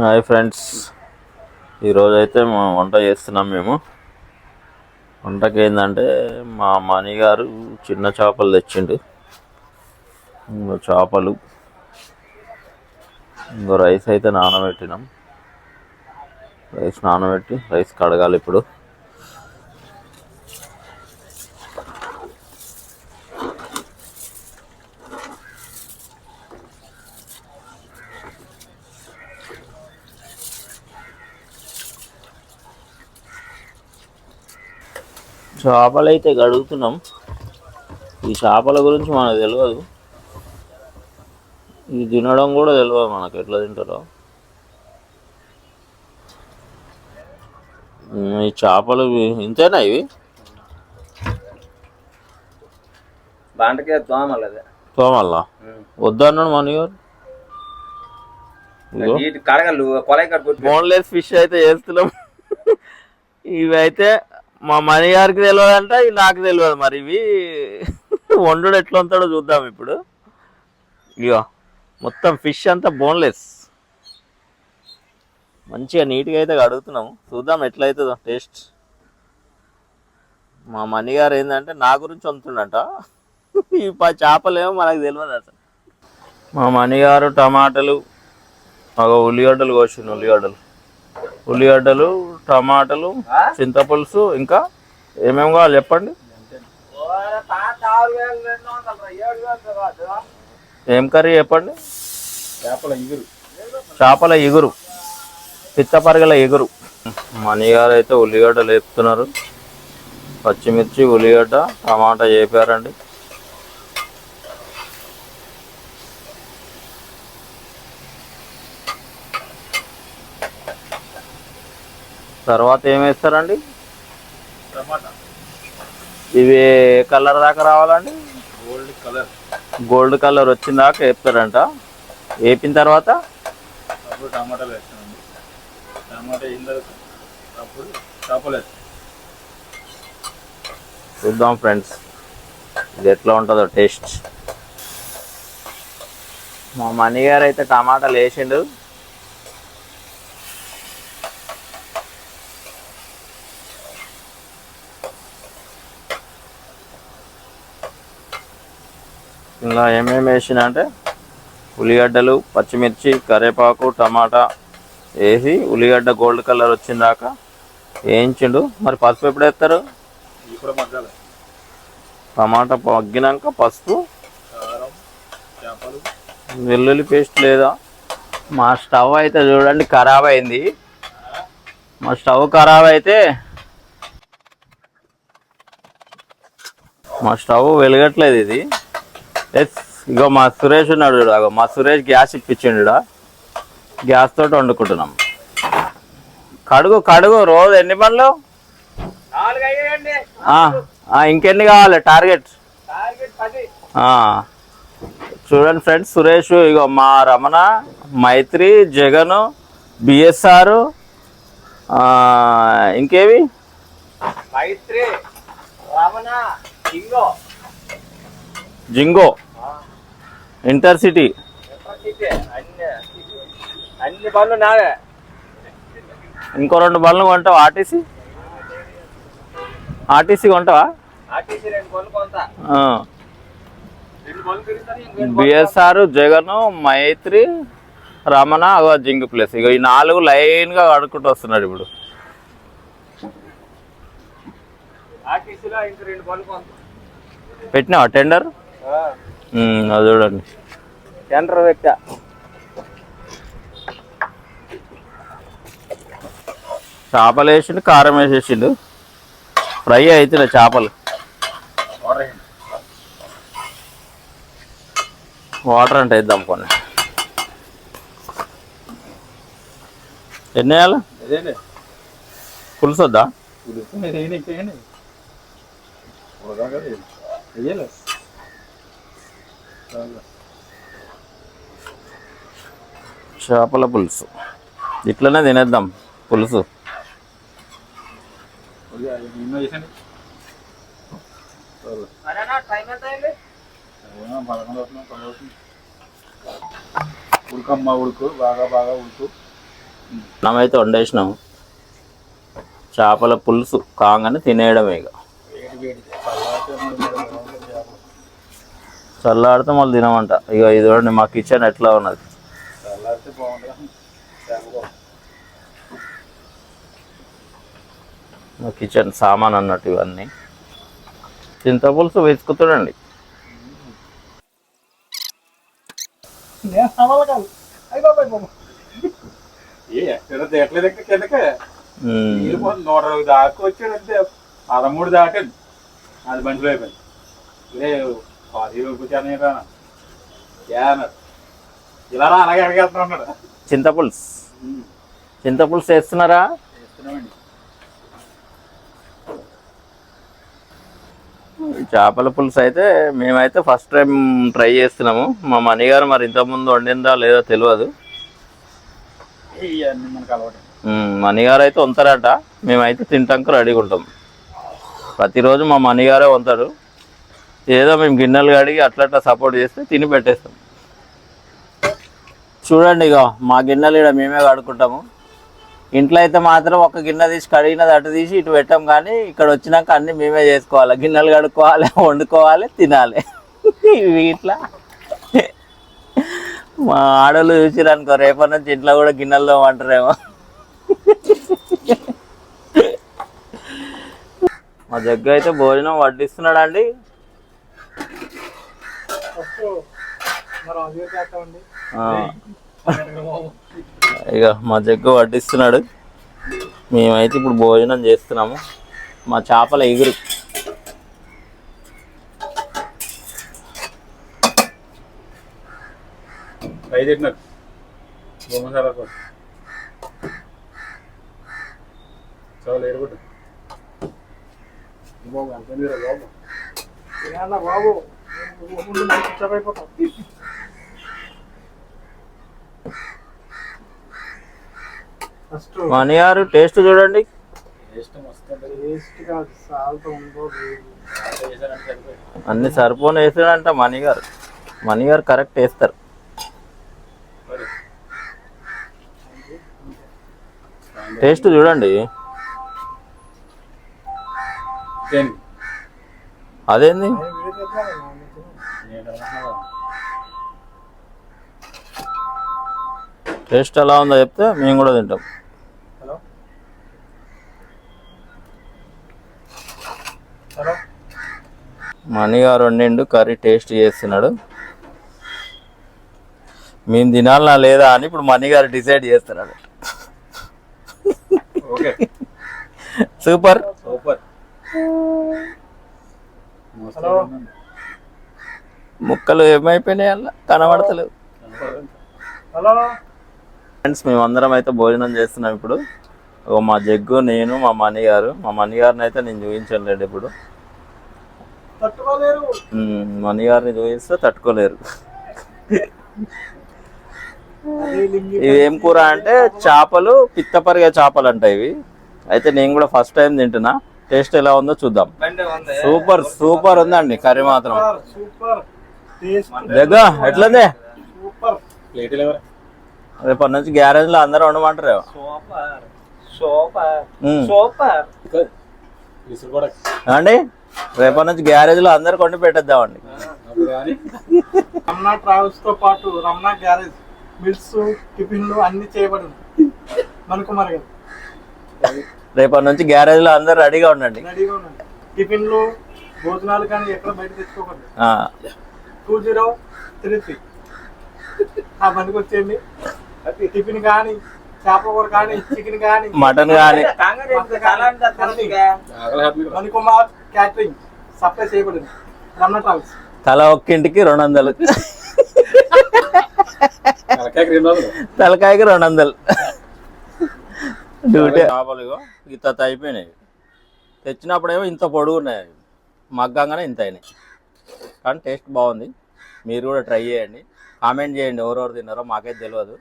Hi friends. ఈరోజు అయితే మా వంట చేస్తున్నాం మేము. వంటకి ఏంటంటే మా మణి గారు చిన్న చేపలు తెచ్చిండు. ఇంకో చేపలు ఇంకో రైస్ అయితే నానబెట్టినాం. రైస్ నానబెట్టి రైస్ కడగాలి ఇప్పుడు. చేపలు అయితే గడుగుతున్నాం ఈ చేపల గురించి మనకు తెలియదు ఇది తినడం కూడా తెలియదు మనకు. ఎట్లా తింటారో. ఈ చేపలు ఇవి- ఇంతేనా ఇవి? బాంటకే తోమలదే తోమల్లా? వద్దన్నాడు మనీ కడగలు కొలై కట్టుకుంటు బోన్లెస్ ఫిష్ అయితే చేస్తున్నాం. ఇవి అయితే మా మణి గారికి తెలియదంట నాకు తెలియదు మరి. ఇవి వండు ఎట్లా ఉంటాడో చూద్దాం ఇప్పుడు. ఇగో మొత్తం ఫిష్ అంతా బోన్లెస్. మంచిగా నీట్గా అయితే కడుగుతున్నాము. చూద్దాం ఎట్లయితుందో టేస్ట్. మా మణి గారు ఏంటంటే నా గురించి వంతుండట ఈ పా చేపలేమో మనకు తెలియదు అసలు. మా మణి గారు టమాటాలు ఒక ఉల్లిగడ్డలు కోసిండు ఉల్లిగడ్డలు. ఉల్లిగడ్డలు టమాటాలు చింతపులుసు ఇంకా ఏమేమి కావాలి చెప్పండి? ఏం కర్రీ చెప్పండి? చేపల ఇగురు. చేపల ఎగురు పిత్తపరగల ఎగురు మణి గారు అయితే ఉల్లిగడ్డలు వేపుతున్నారు. పచ్చిమిర్చి ఉల్లిగడ్డ టమాటా వేపారండి. తర్వాత ఏం వేస్తారండి? టమాటా. ఇవి కలర్ దాకా రావాలండి? Gold colour. గోల్డ్ కలర్ వచ్చిన దాకా వేపుతారంట వేపిన తర్వాత? టమాటాలు వేస్తామండి. టమాటా చూద్దాం ఫ్రెండ్స్. ఇది ఎట్లా ఉంటుందో టేస్ట్. మా మణి గారు అయితే టమాటాలు వేసిండు. ఇలా ఏమేమి వేసిన అంటే ఉల్లిగడ్డలు పచ్చిమిర్చి కరివేపాకు టమాటా వేసి ఉల్లిగడ్డ గోల్డ్ కలర్ వచ్చిన దాకా వేయించిండు మరి పసుపు ఎప్పుడు వేస్తారు? టమాటా మగ్గినాక పసుపు. వెల్లుల్లి పేస్ట్ లేదా? మా స్టవ్ అయితే చూడండి ఖరాబ్ అయింది. మా స్టవ్ ఖరాబ్ అయితే మా స్టవ్ వెలగట్లేదు ఇది. ఎస్ ఇగో మా సురేష్ ఉన్నాడు అగో మా సురేష్ గ్యాస్ ఇప్పించిండు. గ్యాస్ తోటి వండుకుంటున్నాం. కడుగు కడుగు రోజు ఎన్ని ఆ, ఇంకెన్ని కావాలి? టార్గెట్? చూడండి ఫ్రెండ్స్ సురేష్ ఇగో మా రమణ మైత్రి జగన్ బిఎస్ఆర్ ఇంకేవి? మైత్రి రమణ ఇంగో జింగో. ఇంటర్సిటీ అన్ని అన్ని పనులు నావే. ఇంకో రెండు బండ్లు కొంటావా? ఆర్టీసీ ఆర్టీసీ కొంటావా? బిఎస్ఆర్ జగన్ మైత్రి రమణ అగో జింగ్ ప్లేస్. ఇక ఈ నాలుగు లైన్గా కడుక్కుంటూ వస్తున్నాడు ఇప్పుడు. పెట్టినావా టెండర్? అది చూడండి. సెంటర్ వ్యక్తి చేపలు వేసిండు కారం వేసేసిండు. ఫ్రై అవుతున్నాయి చేపలు. వాటర్ అంటే వేద్దాం కొన్ని. ఎన్ని వేయాలి? పులుసు వద్దా చేపల పులుసు. ఇట్లనే తినేద్దాం పులుసు. ఉడకమ్మ ఉడుకు బాగా బాగా ఉడుకు. మనమైతే వండేసినాం చేపల పులుసు కాగానే తినేయడమే ఇక. చల్లారితే మళ్ళీ తినమంట. ఇక ఇది చూడండి మా కిచెన్ ఎట్లా ఉన్నది. మా కిచెన్ సామాన్ అన్నట్టు ఇవన్నీ. చింతపులుసు వెతుకుతాడండి నూట అరవై దాకా వచ్చాడు అంతే పదమూడు దాకండి అది బండిలో అయిపోయింది చింతపులుసు. చింతపులుసు వేస్తున్నారా? చేపల పులుసు అయితే మేమైతే ఫస్ట్ టైం ట్రై చేస్తున్నాము. మా మణి గారు మరి ఇంతకుముందు వండిందా లేదో తెలియదు. మణి గారు అయితే వంతారట. మేమైతే తింటానికి రెడీగా ఉంటాం. ప్రతిరోజు మా మణి గారే వంతాడు. ఏదో మేము గిన్నెలు కడిగి అట్లా సపోర్ట్ చేస్తే తిని పెట్టేస్తాం. చూడండి ఇక మా గిన్నెలు ఇక్కడ మేమే కడుక్కుంటాము. ఇంట్లో అయితే మాత్రం ఒక గిన్నె తీసి కడిగినది అటు తీసి ఇటు పెట్టాం కానీ ఇక్కడ వచ్చినాక అన్ని మేమే చేసుకోవాలి. గిన్నెలు కడుక్కోవాలి వండుకోవాలి తినాలి. ఇవి ఇట్లా. మా ఆడోళ్ళు చూసిరనుకో రేపటి నుంచి ఇంట్లో కూడా గిన్నెలు అంటారేమో మా దగ్గర అయితే భోజనం వడ్డిస్తున్నాడు అండి ఇక మా జగ్గు వడ్డిస్తున్నాడు. మేమైతే ఇప్పుడు భోజనం చేస్తున్నాము. మా చేపల ఎగురు. బాబు? బాబు బాబు ముందు నాకు ఇష్టమైపోతాం ఫస్ట్ మణి గారు టేస్ట్ చూడండి ఇష్టం వస్తుంది టేస్ట్ కాదు సాల్ట్ ఉందో లేదు. చేశారంటే సరిపోయి అన్ని సరిపోని వేసాడంట మణి గారు మణి గారు కరెక్ట్ వేస్తారు. టేస్ట్ చూడండి? అదేంది? టేస్ట్ ఎలా ఉందో చెప్తే మేము కూడా తింటాం. హలో? హలో? మణి గారు వండిండు కర్రీ టేస్ట్ చేస్తున్నాడు. మేము తినాలనా లేదా అని ఇప్పుడు మణి గారు డిసైడ్ చేస్తున్నాడు. ఓకే. సూపర్. సూపర్. ముక్కలు ఏమైపోయినాయి అలా? కనబడతలేవు. హలో? ఫ్రెండ్స్ మేమందరం అయితే భోజనం చేస్తున్నాం ఇప్పుడు. ఓ మా జగ్గు నేను మా మణి గారు. మా మణి గారిని అయితే నేను చూపించలేడు ఇప్పుడు. తట్టుకోలేరు. ఉమ్, మణి గారిని చూపిస్తే తట్టుకోలేరు. ఇవి ఏం కూర అంటే చేపలు పిత్తపరిగే చేపలు అంట ఇవి. అయితే నేను కూడా ఫస్ట్ టైం తింటున్నా. టేస్ట్ ఎలా ఉందో చూద్దాం. సూపర్ సూపర్ ఉందండి కర్రీ మాత్రం. సూపర్ టేస్ట్ జగ్గు ఎట్లుంది? సూపర్ ప్లేట్లు ఎవరు? రేపటి నుంచి గ్యారేజ్లో అందరూ వండమంటారు సూపర్. అండి రేపటి నుంచి గ్యారేజ్లో అందరు కొండి పెట్టేద్దామండి. రమణ ట్రావెల్స్తో పాటు రమణ గ్యారేజ్ మిల్స్ టిఫిన్లు అన్ని చేయబడింది మణికుమార్ గారు రేపటి నుంచి గ్యారేజ్లో అందరు రెడీగా ఉండండి. రెడీగా ఉండండి. టిఫిన్లు భోజనాలు కానీ ఎక్కడ బయట తెచ్చుకోకండి ఆ, టూ జీరో త్రీ త్రీ. ఆ బండికి వచ్చేయండి. టిఫిన్ కానీ చేపల కూర కానీ చికెన్ కానీ మటన్ కానీ మణికుమార్ క్యాటరింగ్ సప్లై చేయబడింది. రమణ ట్రావెల్స్. తల ఒక్కింటికి రెండు వందలు. తలకాయకి రెండు వందలు. తలకాయకి రెండు వందలు. డ్యూటీ. చేపలు ఇంత అయిపోయినాయి. తెచ్చినప్పుడేమో ఇంత పొడుగు ఉన్నాయి. అవి. మగ్గంగానే ఇంత అయినాయి. కానీ టేస్ట్ బాగుంది. మీరు కూడా ట్రై చేయండి. కామెంట్ చేయండి ఎవరెవరు తిన్నారో మాకైతే తెలియదు.